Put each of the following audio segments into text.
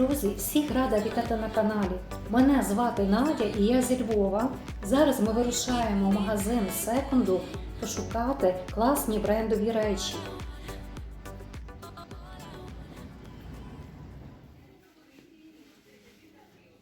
Друзі, всіх рада вітати на каналі. Мене звати Надя і я зі Львова. Зараз ми вирушаємо в магазин секунду пошукати класні брендові речі.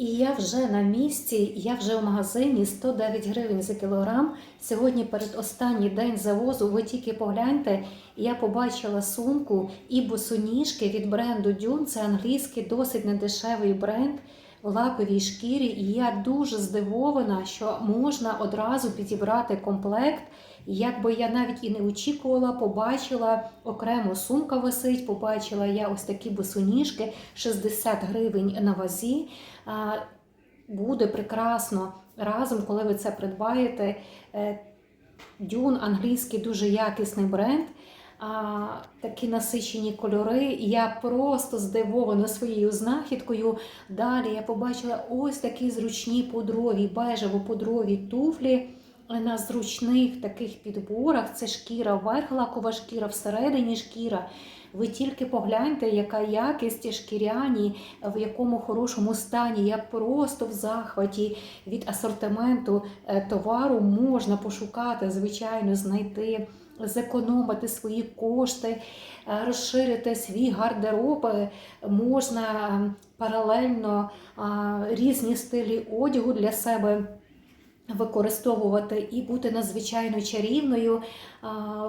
І я вже на місці, я вже в магазині 109 гривень за кілограм. Сьогодні перед останній день завозу. Ви тільки погляньте, я побачила сумку і босоніжки від бренду Dune. Це англійський досить недешевий бренд в лаковій шкірі. І я дуже здивована, що можна одразу підібрати комплект. Якби я навіть і не очікувала, побачила окремо сумка висить, побачила я ось такі босоніжки 60 гривень на вазі. Буде прекрасно разом, коли ви це придбаєте. Е, Дюн англійський дуже якісний бренд. А, такі насичені кольори. Я просто здивована своєю знахідкою. Далі я побачила ось такі зручні пудрові, бежево-пудрові туфлі на зручних таких підборах. Це шкіра, верх лакова шкіра, всередині шкіра. Ви тільки погляньте, яка якість шкіряні, в якому хорошому стані. Я просто в захваті від асортименту е, товару можна пошукати, звичайно, знайти. Зекономити свої кошти, е, розширити свій гардероб, е, можна паралельно різні стилі одягу для себе використовувати і бути надзвичайно чарівною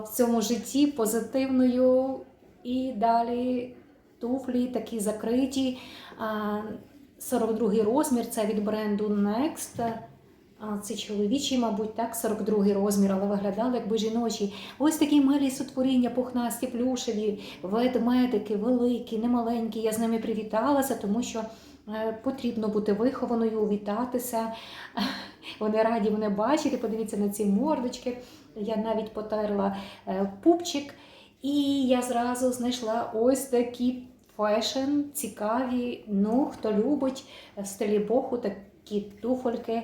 в цьому житті, позитивною. І далі туфлі такі закриті. 42 розмір це від бренду Next. Це чоловічий, мабуть, так, 42 розмір, але виглядали якби жіночі. Ось такі милі сотворіння, пухнасті, плюшеві, ведмедики, великі, немаленькі. Я з ними привіталася, тому що е, потрібно бути вихованою, вітатися. Вони раді мене бачити. Подивіться на ці мордочки. Я навіть потерла е, пупчик. І я зразу знайшла ось такі фешн, цікаві. Ну, хто любить в стилі боху такі туфельки.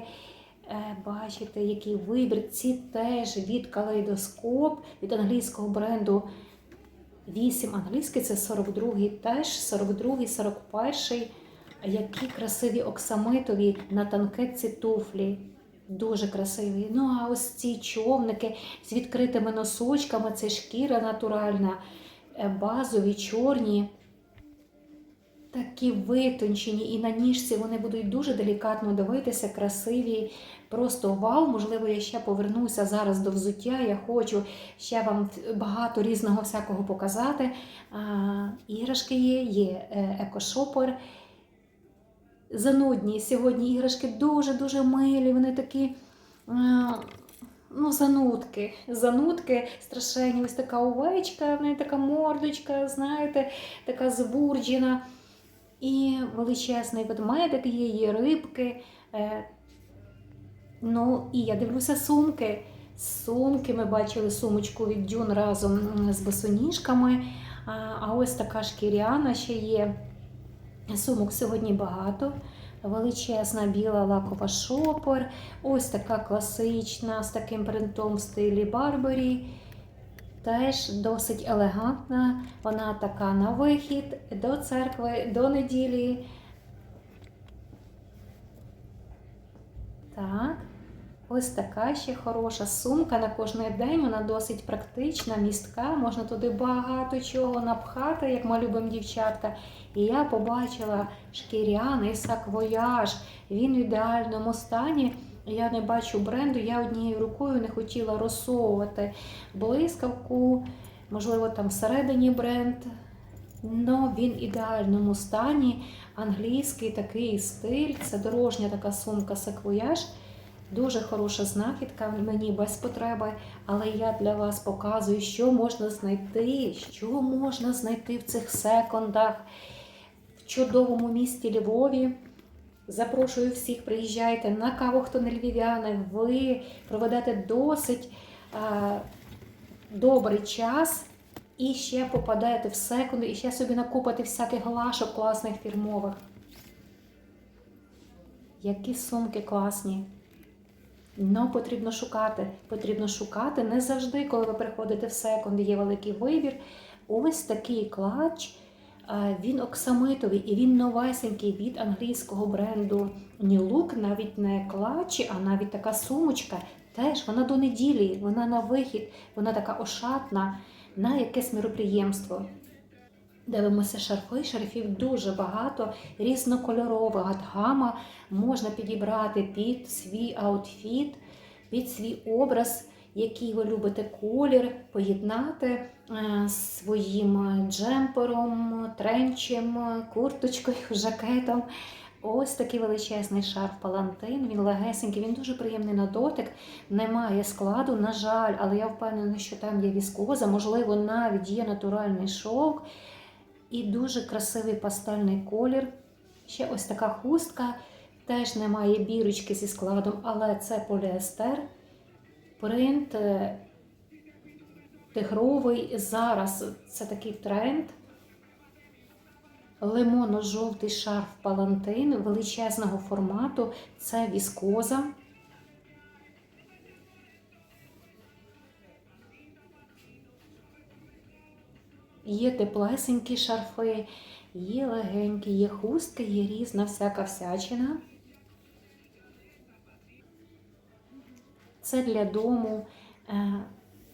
Е, Бачите, який вибір. Ці теж від калейдоскоп, від англійського бренду 8 англійський, це 42-й теж, 42-й, 41-й. Які красиві оксамитові на танкетці туфлі. Дуже красиві. Ну, а ось ці човники з відкритими носочками, це шкіра натуральна, е, базові, чорні, такі витончені, і на ніжці вони будуть дуже делікатно дивитися, красиві. Просто вау, можливо, я ще повернуся зараз до взуття. Я хочу ще вам багато різного всякого показати. А, Іграшки є, є е, екошопер занудні. Сьогодні іграшки дуже-дуже милі, вони такі е, ну, занудки. Занудки страшенні. Ось така овечка, в неї така мордочка, знаєте, така збурджена. І величезний ведмедик є, є рибки. Е, ну, і я дивлюся сумки. Сумки ми бачили сумочку від Дюн разом з босоніжками. А ось така шкіряна ще є. Сумок сьогодні багато. Величезна біла лакова шопор. Ось така класична з таким принтом в стилі Барбарі. Теж досить елегантна. Вона така на вихід до церкви, до неділі. Так. Ось така ще хороша сумка на кожний день. Вона досить практична, містка. Можна туди багато чого напхати, як ми любимо дівчатка. І я побачила шкіряний саквояж. Він в ідеальному стані. Я не бачу бренду, я однією рукою не хотіла розсовувати блискавку, можливо, там всередині бренд. Но він в ідеальному стані. Англійський такий стиль, це дорожня така сумка саквояж. Дуже хороша знахідка, мені без потреби, але я для вас показую, що можна знайти, що можна знайти в цих секондах в чудовому місті Львові. Запрошую всіх, приїжджайте на каву, хто не львів'яни, ви проведете досить а, добрий час і ще попадаєте в секунди, і ще собі накупите всяких глашок класних фірмових. Які сумки класні. Ну, потрібно шукати. Потрібно шукати не завжди, коли ви приходите в секунд, є великий вибір. Ось такий клач Е, Він оксамитовий і він новесенький від англійського бренду New Look, навіть не клатчі, а навіть така сумочка. Теж вона до неділі, вона на вихід, вона така ошатна на якесь мероприємство. Дивимося шарфи, шарфів дуже багато, різнокольорова гама можна підібрати під свій аутфіт, під свій образ, який ви любите колір, поєднати е, своїм джемпером, тренчем, курточкою, жакетом. Ось такий величезний шарф палантин, він легесенький, він дуже приємний на дотик, немає складу, на жаль, але я впевнена, що там є віскоза, можливо, навіть є натуральний шовк і дуже красивий пастельний колір. Ще ось така хустка, теж немає бірочки зі складом, але це поліестер. Принт е, тигровий. Зараз це такий тренд. Лимоно-жовтий шарф палантин величезного формату. Це віскоза. Є теплесенькі шарфи, є легенькі, є хустки, є різна всяка всячина. Це для дому, е,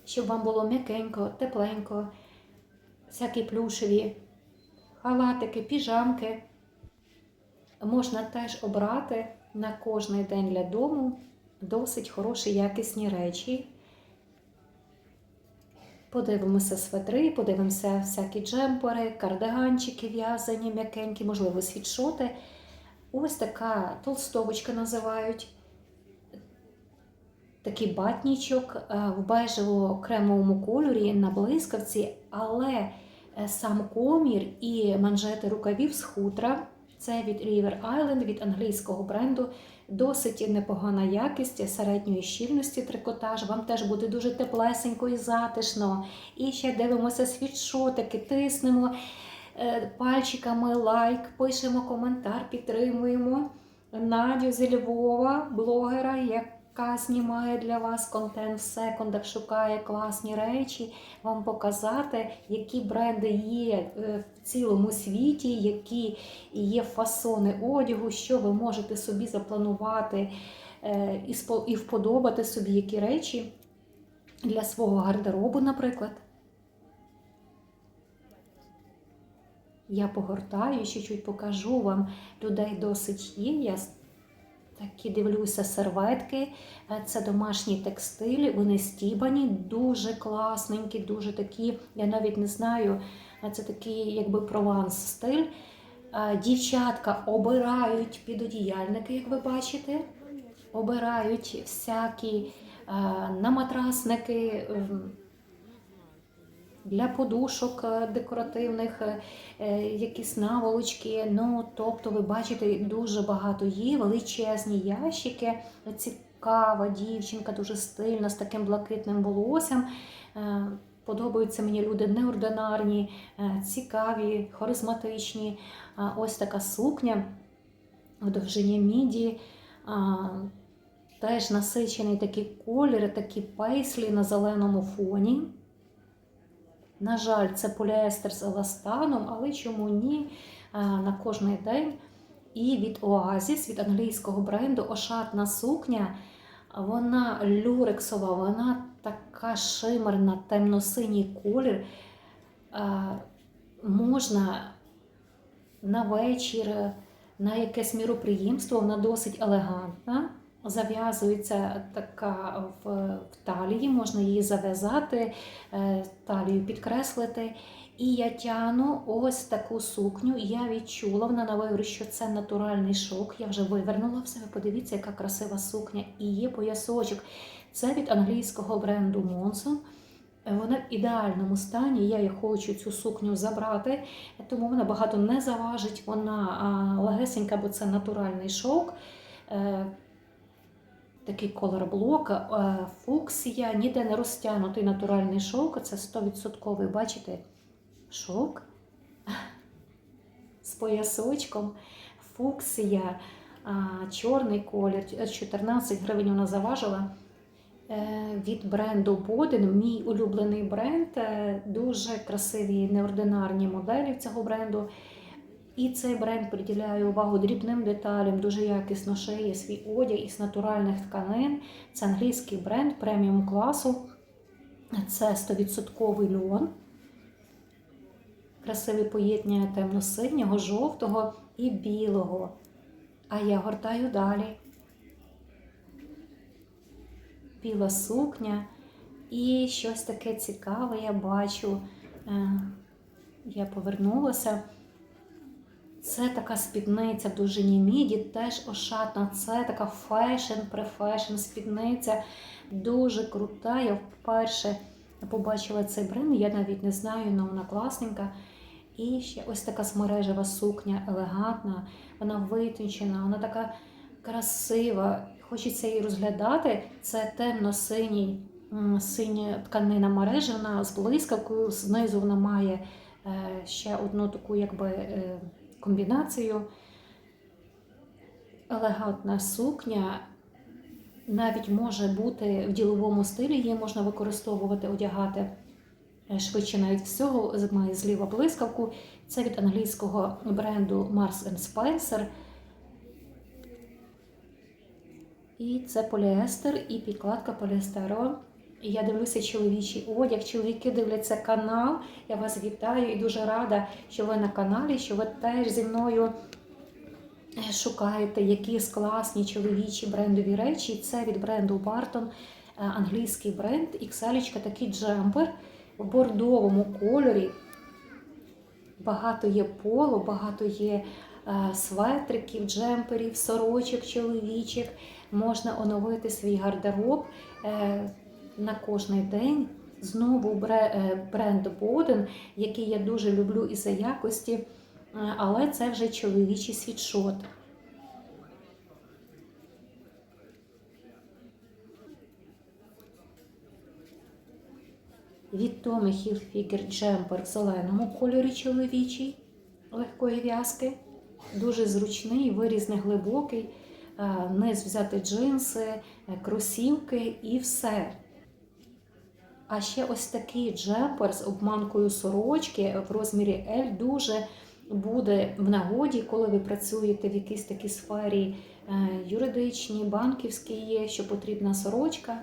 щоб вам було м'якенько, тепленько, всякі плюшеві халатики, піжамки. Можна теж обрати на кожний день для дому досить хороші якісні речі. Подивимося светри, подивимося всякі джемпери, кардиганчики в'язані, м'якенькі, можливо, світшоти. Ось така толстовочка називають. Такий батнічок е, в бежево-кремовому кольорі на блискавці, але е, сам комір і манжети рукавів з хутра. Це від River Island, від англійського бренду. Досить непогана якість середньої щільності трикотаж. Вам теж буде дуже теплесенько і затишно. І ще дивимося світшотики, тиснемо е, пальчиками лайк, пишемо коментар, підтримуємо Надю зі Львова, блогера, яка знімає для вас контент в секундах, шукає класні речі, вам показати, які бренди є е, в цілому світі, які є фасони одягу, що ви можете собі запланувати е, і вподобати собі які речі для свого гардеробу, наприклад. Я погортаю, ще чуть покажу вам. Людей досить є. Я такі дивлюся серветки. Е, Це домашні текстилі, вони стібані, дуже класненькі, дуже такі, я навіть не знаю, це такий якби прованс стиль. Е, Дівчатка обирають підодіяльники, як ви бачите. Обирають всякі е, наматрасники. Для подушок е, декоративних, е, е, якісь наволочки. Ну, тобто, ви бачите, дуже багато є, величезні ящики. Цікава дівчинка, дуже стильна, з таким блакитним волоссям. Подобаються мені люди неординарні, цікаві, харизматичні. Ось така сукня в довжині міді. Теж насичений такий колір, такі пейслі на зеленому фоні. На жаль, це поліестер з еластаном, але чому ні? Е, На кожний день. І від Oasis, від англійського бренду, ошатна сукня. Вона люрексова, вона така шимерна, темно-синій колір. Е, Можна на вечір, на якесь міроприємство, вона досить елегантна. Зав'язується така в, в талії, можна її зав'язати, е, талію підкреслити. І я тяну ось таку сукню. і Я відчула, вона на виворі, що це натуральний шовк. Я вже вивернула все. Ви подивіться, яка красива сукня. І є поясочок. Це від англійського бренду Monson. Вона в ідеальному стані. Я її хочу цю сукню забрати, тому вона багато не заважить. Вона а, легесенька, бо це натуральний шовк. Е, Такий колорблок, е, фуксія, ніде не розтягнутий натуральний шовк. Це 100%, бачите, шовк з поясочком, фуксія, чорний колір, 14 гривень вона заважила. е, від бренду Боден. Мій улюблений бренд. Е, Дуже красиві неординарні моделі цього бренду. І цей бренд приділяє увагу дрібним деталям, дуже якісно шиє свій одяг із натуральних тканин. Це англійський бренд преміум класу. Це 100% льон. Красиве поєднання темно-синього, жовтого і білого. А я гортаю далі. Біла сукня. І щось таке цікаве я бачу. Е, Я повернулася. Це така спідниця в довжині міді, теж ошатна. Це така фешн, префешн спідниця. Дуже крута. Я вперше побачила цей бренд, я навіть не знаю, але вона класненька. І ще ось така смережева сукня, елегантна, вона витончена, вона така красива. Хочеться її розглядати. Це темно-синій синя тканина мережі, вона з блискавкою, знизу вона має е, ще одну таку якби, е, комбінацію. Елегантна сукня. Навіть може бути в діловому стилі, її можна використовувати, одягати швидше навіть всього, має зліва блискавку. Це від англійського бренду Mars Spencer. І це поліестер і підкладка поліестерова. Я дивлюся чоловічий одяг. Чоловіки дивляться канал. Я вас вітаю і дуже рада, що ви на каналі, що ви теж зі мною е, шукаєте якісь класні чоловічі брендові речі. Це від бренду Barton, е, англійський бренд. XL, такий джемпер в бордовому кольорі. Багато є поло, багато є е, светриків, джемперів, сорочок чоловічих. Можна оновити свій гардероб на кожний день. Знову е, бренд Боден, який я дуже люблю із-за якості, е, але це вже чоловічий світшот. Від Tommy Hilfiger джемпер в зеленому кольорі чоловічий, легкої в'язки. Дуже зручний, виріз не глибокий. Е, Низ взяти джинси, кросівки і все. А ще ось такий джемпер з обманкою сорочки в розмірі L дуже буде в нагоді, коли ви працюєте в якійсь такій сфері е, юридичній, банківській є, що потрібна сорочка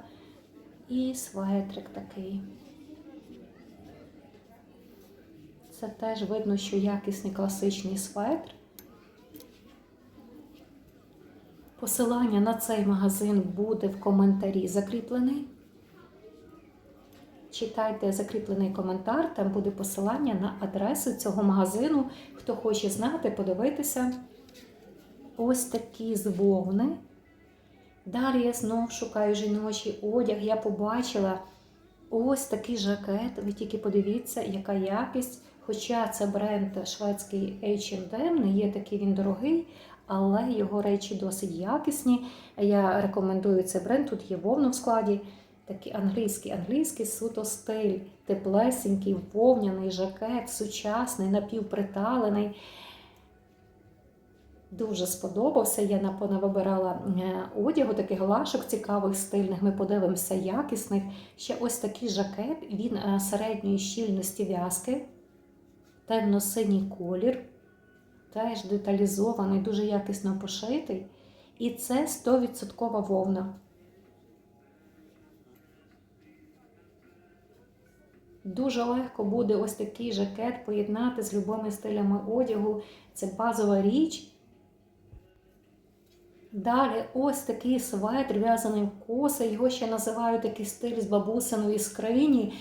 і светрик такий. Це теж видно, що якісний класичний светр. Посилання на цей магазин буде в коментарі закріплений. Читайте закріплений коментар, там буде посилання на адресу цього магазину. Хто хоче знати, подивитися. Ось такі з вовни. Далі я знов шукаю жіночий одяг. Я побачила ось такий жакет. Ви тільки подивіться, яка якість. Хоча це бренд шведський H&M, не є такий він дорогий, але його речі досить якісні. Я рекомендую цей бренд. Тут є вовна в складі. Такий англійський, англійський суто стиль, теплесенький, вовняний жакет, сучасний, напівприталений. Дуже сподобався. Я напевно вибирала е, одягу, таких глашок цікавих, стильних. Ми подивимося, якісних. Ще ось такий жакет, він е, середньої щільності в'язки, темно-синій колір, теж деталізований, дуже якісно пошитий. І це 100% вовна. Дуже легко буде ось такий жакет поєднати з любими стилями одягу. Це базова річ. Далі ось такий светр, в'язаний в коси. Його ще називають такий стиль з бабусиної скрині.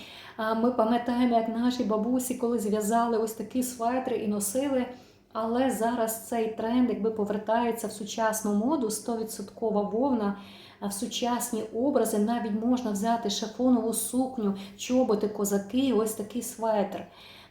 Ми пам'ятаємо, як наші бабусі коли зв'язали ось такі светри і носили. Але зараз цей тренд, якби повертається в сучасну моду, 100% вовна, в сучасні образи навіть можна взяти шифонову сукню, чоботи, козаки, ось такий светр.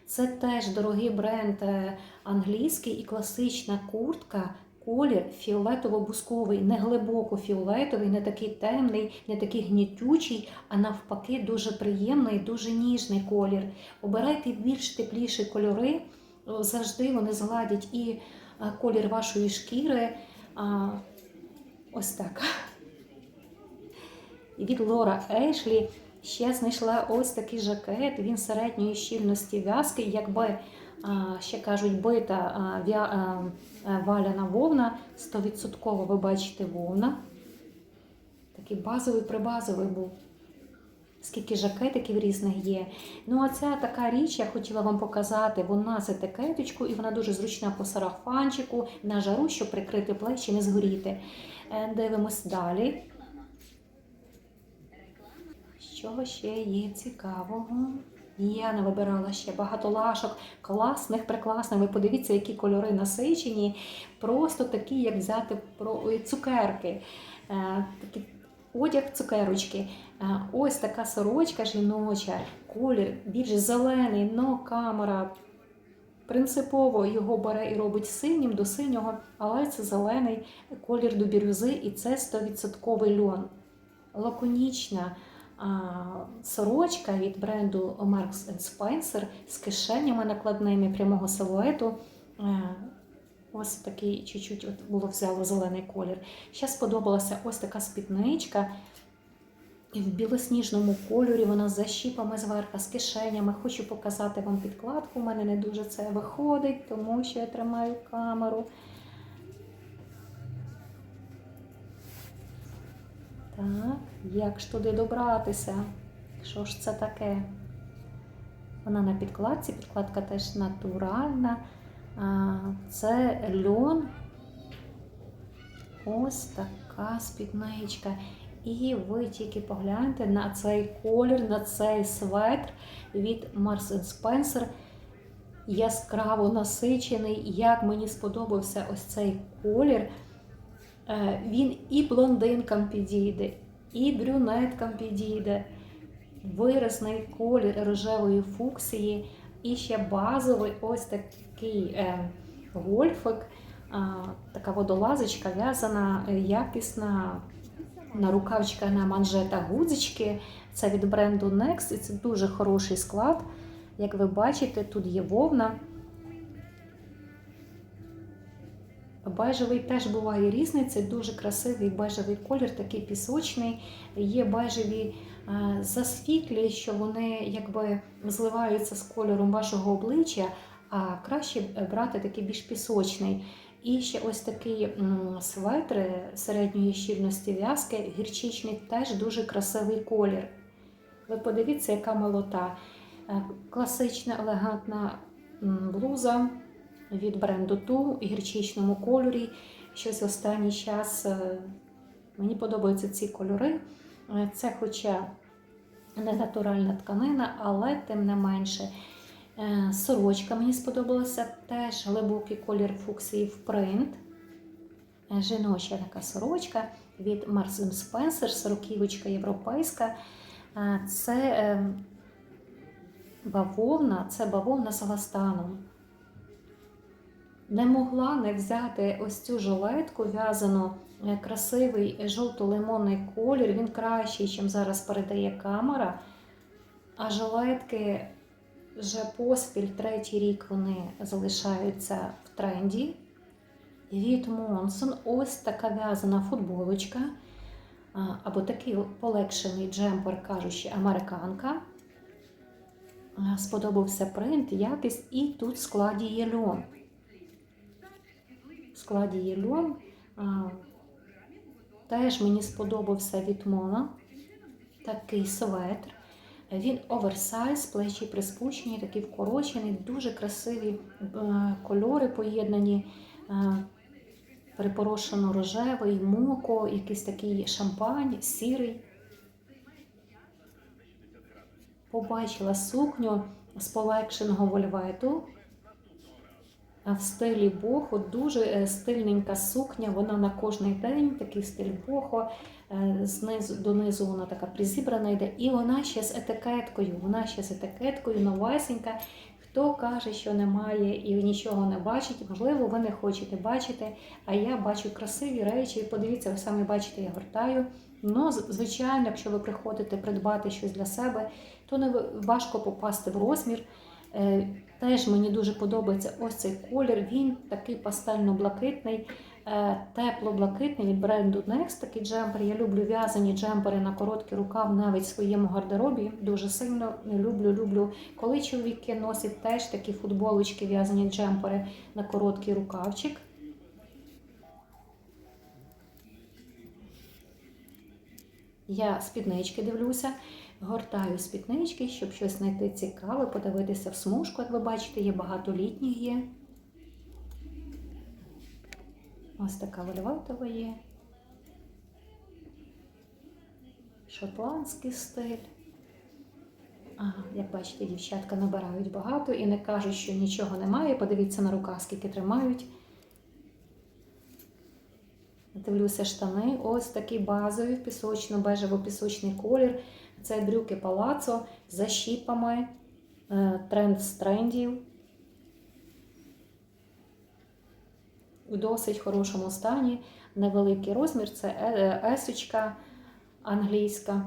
Це теж дорогий бренд е, англійський і класична куртка. Колір фіолетово-бусковий, не глибоко фіолетовий, не такий темний, не такий гнітючий, а навпаки, дуже приємний, дуже ніжний колір. Обирайте більш тепліші кольори, завжди вони згладять і е, колір вашої шкіри. Ось так. Від Лора Ешлі. Ще знайшла ось такий жакет. Він середньої щільності в'язки, якби ще кажуть, бита валяна вовна, 100% ви бачите вовна. Такий базовий прибазовий був. Скільки жакетиків різних є. Ну, а ця така річ, я хотіла вам показати, вона з етикеточкою, і вона дуже зручна по сарафанчику, на жару, щоб прикрити плечі, не згоріти. Е, Дивимось далі. Що ще є цікавого? Я не вибирала ще багато лашок, класних, прекрасних. Ви подивіться, які кольори насичені. Просто такі, як взяти про цукерки. Е, Такі одяг цукерочки. Е, Ось така сорочка жіноча, колір більш зелений, но камера принципово його бере і робить синім до синього, але це зелений колір до бірюзи, і це 100% льон. Лаконічна сорочка від бренду Marks Spencer з кишенями накладними прямого силуету. Е, Ось такий чуть-чуть от було взяло зелений колір. Ще сподобалася ось така спідничка. В білосніжному кольорі вона з защіпами зверху, з кишенями. Хочу показати вам підкладку. У мене не дуже це виходить, тому що я тримаю камеру. Так, як ж туди добратися? Що ж це таке? Вона на підкладці, підкладка теж натуральна. Це льон. Ось така спідничка. І ви тільки погляньте на цей колір, на цей светр від Mars Spencer. Яскраво насичений. Як мені сподобався ось цей колір. Е, Він і блондинкам підійде, і брюнеткам підійде. Виразний колір рожевої фуксії. І ще базовий ось такий е, гольфик, така водолазочка в'язана, е, якісна на рукавчиках на манжетах гудзички. Це від бренду Next, і це дуже хороший склад. Як ви бачите, тут є вовна. Бежевий теж буває різний, це дуже красивий бежевий колір, такий пісочний. Є бежеві е, засвітлі, що вони якби зливаються з кольором вашого обличчя, а краще брати такий більш пісочний. І ще ось такий светр середньої щільності в'язки, гірчичний, теж дуже красивий колір. Ви подивіться, яка молота. Е, Класична елегантна блуза від бренду Ту у гірчичному кольорі. Щось останній час е, мені подобаються ці кольори. Е, Це, хоча не натуральна тканина, але тим не менше. Е, Сорочка мені сподобалася теж глибокий колір фуксії в принт. Жіноча така сорочка від Mars Spencer, сороківочка європейська. Це е, бавовна, це бавовна з еластаном. Не могла не взяти ось цю жилетку в'язану е, красивий жовто-лимонний колір. Він кращий, ніж зараз передає камера. А жилетки вже поспіль третій рік вони залишаються в тренді. Від Монсон ось така в'язана футболочка. Або такий полегшений джемпер, кажучи, американка. Сподобався принт, якість, і тут в складі є льон. В складі є льон. Теж мені сподобався від Мона такий светр. Він оверсайз, плечі приспущені, такий вкорочений, дуже красиві е, кольори поєднані. е, Припорошено рожевий, моко, якийсь такий шампань, сірий. Побачила сукню з полегшеного вольвету в стилі бохо. Дуже е, стильненька сукня, вона на кожний день, такий стиль бохо. Е, Знизу донизу вона така призібрана йде, і вона ще з етикеткою. Вона ще з етикеткою новесенька. Хто каже, що немає і нічого не бачить, можливо, ви не хочете бачити. А я бачу красиві речі. Подивіться, ви самі бачите, я гортаю. Ну, звичайно, якщо ви приходите придбати щось для себе, то не важко попасти в розмір. Е, Теж мені дуже подобається ось цей колір. Він такий пастельно-блакитний. е, тепло-блакитний від бренду Next. Такий джемпер. Я люблю в'язані джемпери на короткий рукав навіть в своєму гардеробі. Дуже сильно люблю, люблю. Коли чоловіки носять теж такі футболочки, в'язані джемпери на короткий рукавчик. Я спіднички дивлюся, гортаю спіднички, щоб щось знайти цікаве, подивитися в смужку. Як ви бачите, є багато літніх є. Ось така вольватова є. Шотландський стиль. А, як бачите, дівчатка набирають багато і не кажуть, що нічого немає. Подивіться на руках, скільки тримають. Дивлюся штани. Ось такий базовий пісочно-бежево-пісочний колір. Це брюки палацо з защіпами. Е, Тренд з трендів. У досить хорошому стані. Невеликий розмір це е- есочка англійська.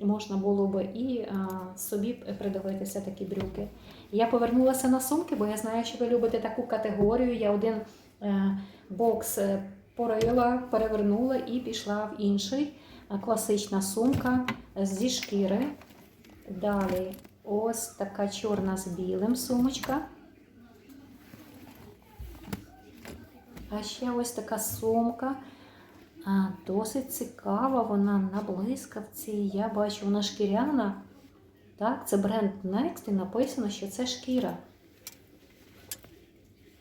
Можна було би і а, собі придивитися такі брюки. Я повернулася на сумки, бо я знаю, що ви любите таку категорію. Я один е, бокс е, порила, перевернула і пішла в інший. Класична сумка зі шкіри. Далі ось така чорна з білим сумочка. А ще ось така сумка. Досить цікава, вона на блискавці. Я бачу, вона шкіряна. Так, це бренд Next і написано, що це шкіра.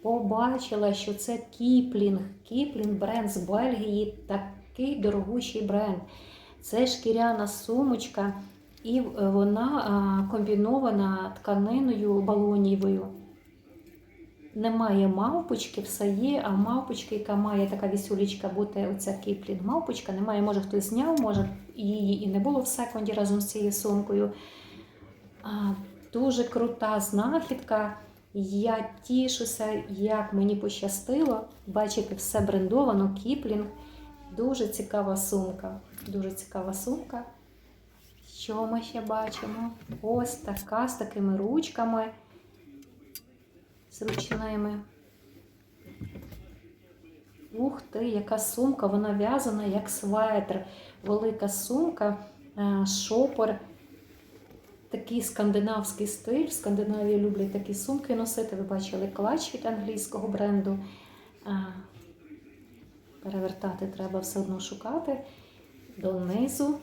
Побачила, що це Кіплінг. Кіплінг бренд з Бельгії. Такий дорогущий бренд. Це шкіряна сумочка, і вона комбінована тканиною балонієвою. Немає мавпочки, все є, а мавпочки, яка має така вісюлічка бути, оця кіплінг мавпочка, немає, може хтось зняв, може її і не було в секунді разом з цією сумкою. А, Дуже крута знахідка. Я тішуся, як мені пощастило. Бачите, все брендовано, кіплінг. Дуже цікава сумка. Дуже цікава сумка. Що ми ще бачимо? Ось така з такими ручками зручними. Ух ти, яка сумка, вона в'язана як светр. Велика сумка, е, шопор. Такий скандинавський стиль. В Скандинавії люблять такі сумки носити. Ви бачили клач від англійського бренду. Перевертати треба все одно шукати донизу.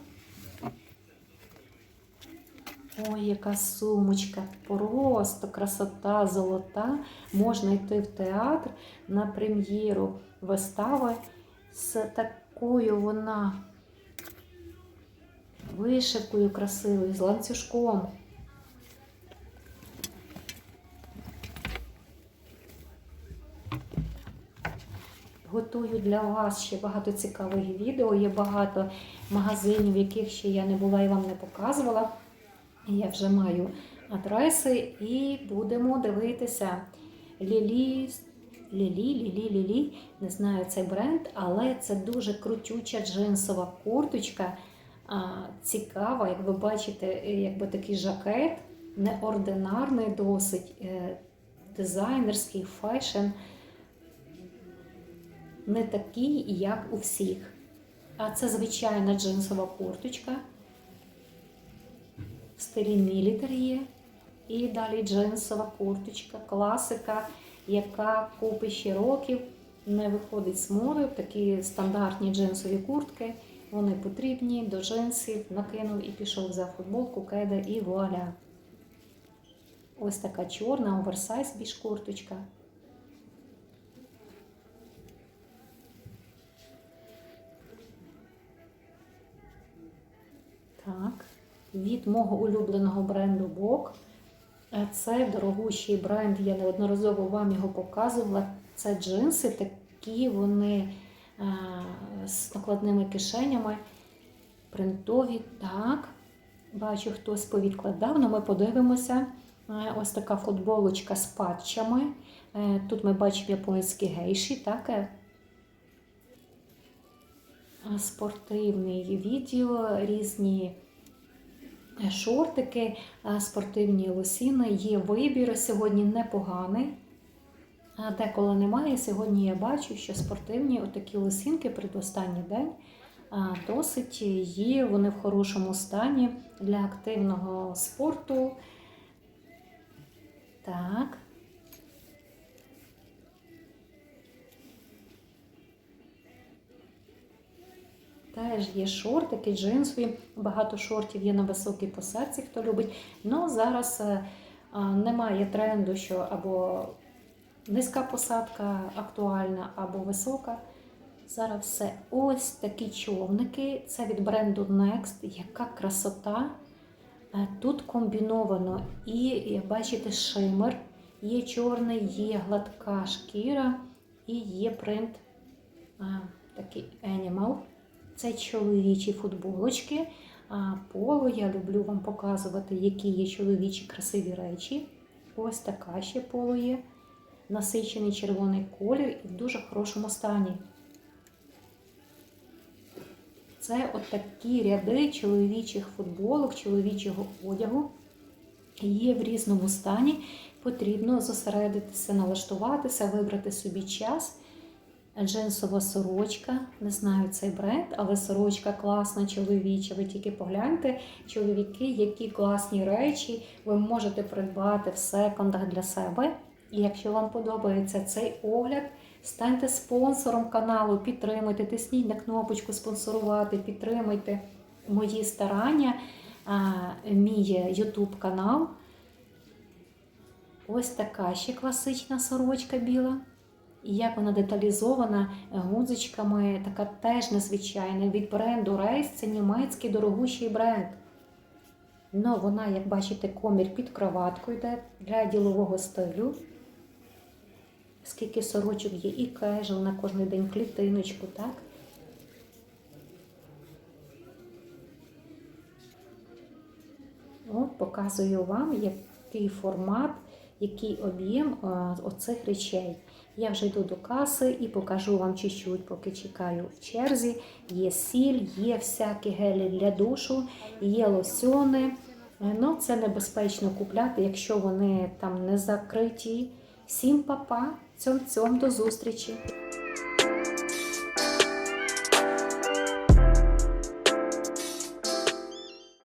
Ой, яка сумочка, просто красота золота. Можна йти в театр на прем'єру вистави з такою вона вишивкою красивою, з ланцюжком. Готую для вас ще багато цікавих відео. Є багато магазинів, яких ще я не була і вам не показувала. Я вже маю адреси і будемо дивитися. Лілі, Лілі, Лілі, Лілі. Не знаю цей бренд, але це дуже крутюча джинсова курточка. Цікава, як ви бачите, якби такий жакет, неординарний, досить е, дизайнерський фешн. Не такий, як у всіх. А це звичайна джинсова курточка в стилі мілітар є. І далі джинсова курточка, класика, яка купи ще років не виходить з моди. Такі стандартні джинсові куртки. Вони потрібні до джинсів, накинув і пішов за футболку, кеда і вуаля. Ось така чорна, оверсайз більш курточка. Так від мого улюбленого бренду Бок. Це дорогущий бренд, я неодноразово вам його показувала. Це джинси, такі вони а, з накладними кишенями, принтові. Так, бачу, хтось повідкладав, але ми подивимося. Ось така футболочка з патчами. Е, Тут ми бачимо японські гейші, так? е, Спортивний відео, різні шортики, спортивні лосіни. Є вибір сьогодні непоганий. Деколи немає. Сьогодні я бачу, що спортивні отакі лосінки предостанній день досить є, вони в хорошому стані для активного спорту. Так. Теж є шортики, джинсові, багато шортів є на високій посадці, хто любить. Ну зараз е, немає тренду, що або низька посадка актуальна, або висока. Зараз все. Ось такі човники. Це від бренду Next. Яка красота. Е, Тут комбіновано і, як бачите, шимер. Є чорний, є гладка шкіра і є принт такий Animal. Це чоловічі футболочки. Поло я люблю вам показувати, які є чоловічі красиві речі. Ось така ще поло є. Насичений червоний колір і в дуже хорошому стані. Це от ряди чоловічих футболок, чоловічого одягу. Є в різному стані. Потрібно зосередитися, налаштуватися, вибрати собі час. Джинсова сорочка, не знаю цей бренд, але сорочка класна, чоловіча. Ви тільки погляньте, чоловіки, які класні речі ви можете придбати в секондах для себе. І якщо вам подобається цей огляд, станьте спонсором каналу, підтримуйте, тисніть на кнопочку спонсорувати, підтримуйте мої старання, мій YouTube канал. Ось така ще класична сорочка біла. І як вона деталізована гудзичками, така теж незвичайна від бренду Рейс. Це німецький дорогущий бренд. Ну, вона, як бачите, комір під кроваткою йде для ділового стилю. Скільки сорочок є і кежел на кожен день клітиночку, так? От показую вам, який формат, який об'єм е, оцих речей. Я вже йду до каси і покажу вам чуть-чуть, поки чекаю в черзі. Є сіль, є всякі гелі для душу, є лосьони. Ну, це небезпечно купляти, якщо вони там не закриті. Всім папа, цьом-цьом, до зустрічі!